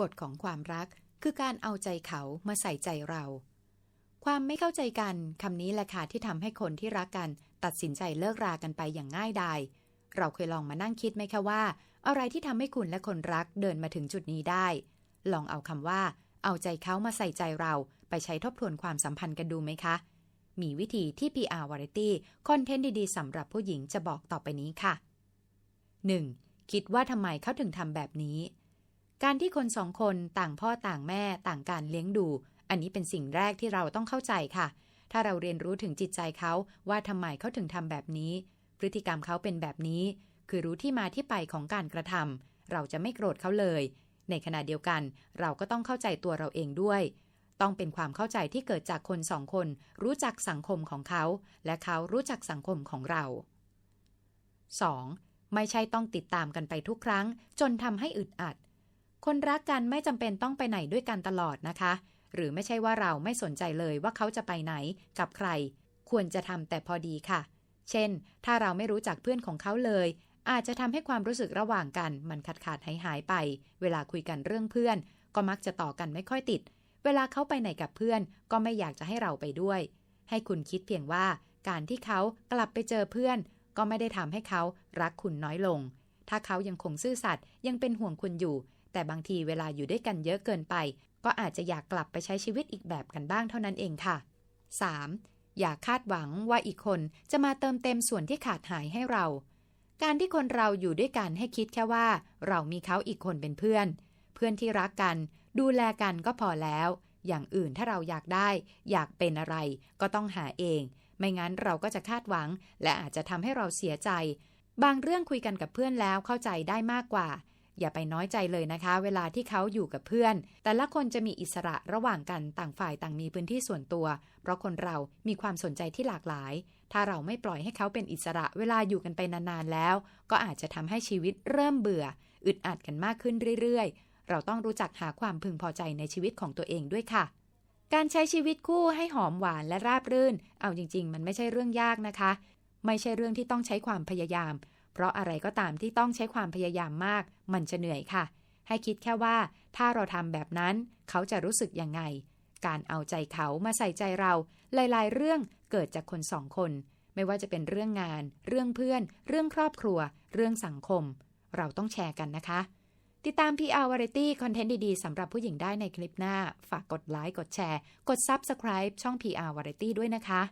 กฎของความรักคือการเอาใจเขามาใส่ใจเรา ความไม่เข้าใจกันคำนี้แหละค่ะที่ทำให้คนที่รักกันตัดสินใจเลิกรากันไปอย่างง่ายดายเราเคยลองมานั่งคิดไหมคะว่า อะไรที่ทำให้คุณและคนรักเดินมาถึงจุดนี้ได้ ลองเอาคำว่า เอาใจเขามาใส่ใจเรา ไปใช้ทบทวนความสัมพันธ์กันดูไหมคะ มีวิธีที่ PR Variety คอนเทนต์ดีๆสำหรับผู้หญิงจะบอกต่อไปนี้ค่ะ 1. คิดว่าทำไมเขาถึงทำแบบนี้ การที่คนสองคนต่างพ่อต่างแม่ต่างการเลี้ยงดู อันนี้เป็นสิ่งแรกที่เราต้องเข้าใจค่ะ ถ้าเราเรียนรู้ถึงจิตใจเขาว่าทำไมเขาถึงทำแบบนี้ พฤติกรรมเขาเป็นแบบนี้ คือรู้ที่มาที่ไปของการกระทำเราจะไม่โกรธเขาเลย ในขณะเดียวกัน เราก็ต้องเข้าใจตัวเราเองด้วย ต้องเป็นความเข้าใจที่เกิดจากคนสองคน รู้จักสังคมของเขา และเขารู้จักสังคมของเรา 2. ไม่ใช่ต้องติดตามกันไปทุกครั้ง จนทำให้อึดอัด คนรักกันไม่จำเป็นต้องไปไหนด้วยกันตลอดนะคะ หรือไม่ใช่ว่าเราไม่สนใจเลยว่าเขาจะไปไหนกับใคร ควรจะทำแต่พอดีค่ะ เช่น ถ้าเราไม่รู้จักเพื่อนของเขาเลย อาจจะทำให้ความรู้สึกระหว่างกันมันขาดขาดหายหายไป เวลาคุยกันเรื่องเพื่อน ก็มักจะต่อกันไม่ค่อยติด เวลาเขาไปไหนกับเพื่อน ก็ไม่อยากจะให้เราไปด้วย ให้คุณคิดเพียงว่า การที่เขากลับไปเจอเพื่อน ก็ไม่ได้ทำให้เขารักคุณน้อยลง ถ้าเขายังคงซื่อสัตย์ยังเป็นห่วงคุณอยู่ แต่บางทีเวลาอยู่ด้วยกันเยอะเกินไป ก็อาจจะอยากกลับไปใช้ชีวิตอีกแบบกันบ้างเท่านั้นเองค่ะ 3. อย่าคาดหวังว่าอีกคนจะมาเติมเต็มส่วนที่ขาดหายให้เรา การที่คนเราอยู่ด้วยกันให้คิดแค่ว่า เรามีเขาอีกคนเป็นเพื่อน เพื่อนที่รักกัน ดูแลกันก็พอแล้ว อย่างอื่นถ้าเราอยากได้ อยากเป็นอะไรก็ต้องหาเอง ไม่งั้นเราก็จะคาดหวัง และอาจจะทำให้เราเสียใจ บางเรื่องคุยกันกับเพื่อนแล้วเข้าใจได้มากกว่า อย่าไปน้อยใจเลยนะคะ เวลาที่เขาอยู่กับเพื่อน แต่ละคนจะมีอิสระระหว่างกันต่างฝ่ายต่างมีพื้นที่ส่วนตัว เพราะคนเรามีความสนใจที่หลากหลาย ถ้าเราไม่ปล่อยให้เขาเป็นอิสระเวลาอยู่กันไปนานๆแล้ว ก็อาจจะทำให้ชีวิตเริ่มเบื่อ อึดอัดกันมากขึ้นเรื่อยๆ เราต้องรู้จักหาความพึงพอใจในชีวิตของตัวเองด้วยค่ะการใช้ชีวิตคู่ให้หอมหวานและราบรื่น เอาจริง ๆ มันไม่ใช่เรื่องยากนะคะ ไม่ใช่เรื่องที่ต้องใช้ความพยายาม เพราะอะไรก็ตามที่ต้องใช้ความพยายามมาก มันจะเหนื่อยค่ะ ให้คิดแค่ว่า ถ้าเราทำแบบนั้น เขาจะรู้สึกยังไง การเอาใจเขามาใส่ใจเรา หลาย ๆ เรื่องเกิดจากคนสองคน ไม่ว่าจะเป็นเรื่องงาน เรื่องเพื่อน เรื่องครอบครัว เรื่องสังคม เราต้องแชร์กันนะคะ ติดตาม PR Variety คอนเทนต์ดี ๆสำหรับผู้หญิงได้ในคลิปหน้า ฝากกดไลค์กดแชร์ กด Subscribe ช่อง PR Variety ด้วยนะคะ